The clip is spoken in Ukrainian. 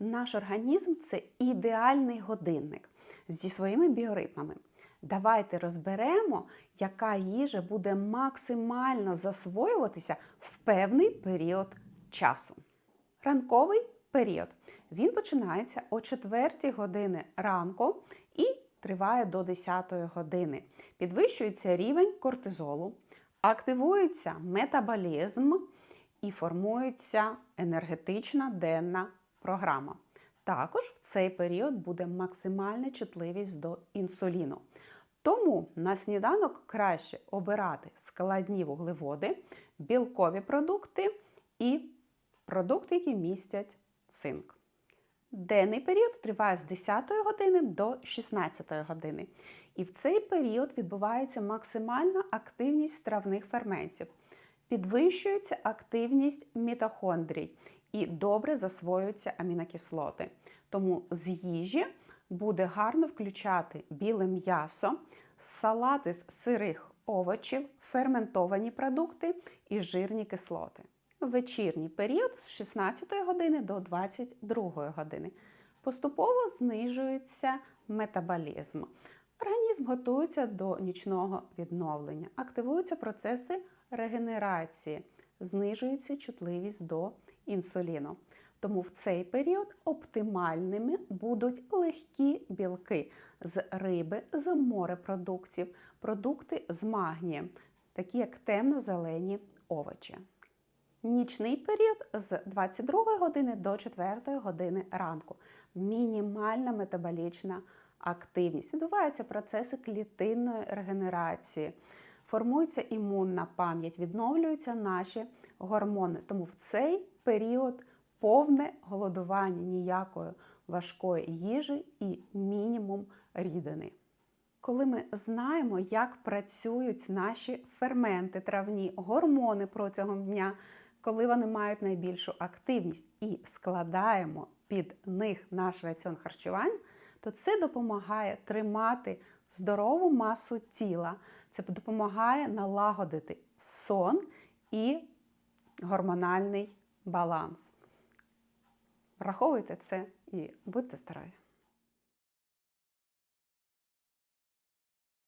Наш організм це ідеальний годинник зі своїми біоритмами. Давайте розберемо, яка їжа буде максимально засвоюватися в певний період часу. Ранковий період. Він починається о 4 години ранку і триває до 10 години. Підвищується рівень кортизолу, активується метаболізм і формується енергетична денна програма. Також в цей період буде максимальна чутливість до інсуліну. Тому на сніданок краще обирати складні вуглеводи, білкові продукти і продукти, які містять цинк. Денний період триває з 10 години до 16 години. І в цей період відбувається максимальна активність травних ферментів, підвищується активність мітохондрій і добре засвоюються амінокислоти. Тому з їжі буде гарно включати біле м'ясо, салати з сирих овочів, ферментовані продукти і жирні кислоти. Вечірній період з 16 години до 22 години. Поступово знижується метаболізм. Організм готується до нічного відновлення, активуються процеси регенерації, знижується чутливість до інсуліну. Тому в цей період оптимальними будуть легкі білки з риби, з морепродуктів, продукти з магнієм, такі як темно-зелені овочі. Нічний період з 22 години до 4 години ранку. Мінімальна метаболічна активність. Відбуваються процеси клітинної регенерації, формується імунна пам'ять, відновлюються наші гормони. Тому в цей період повне голодування ніякої важкої їжі і мінімум рідини. Коли ми знаємо, як працюють наші ферменти травні, гормони протягом дня, коли вони мають найбільшу активність і складаємо під них наш раціон харчування, то це допомагає тримати здорову масу тіла, це допомагає налагодити сон і гормональний баланс. Враховуйте це і будьте здорові!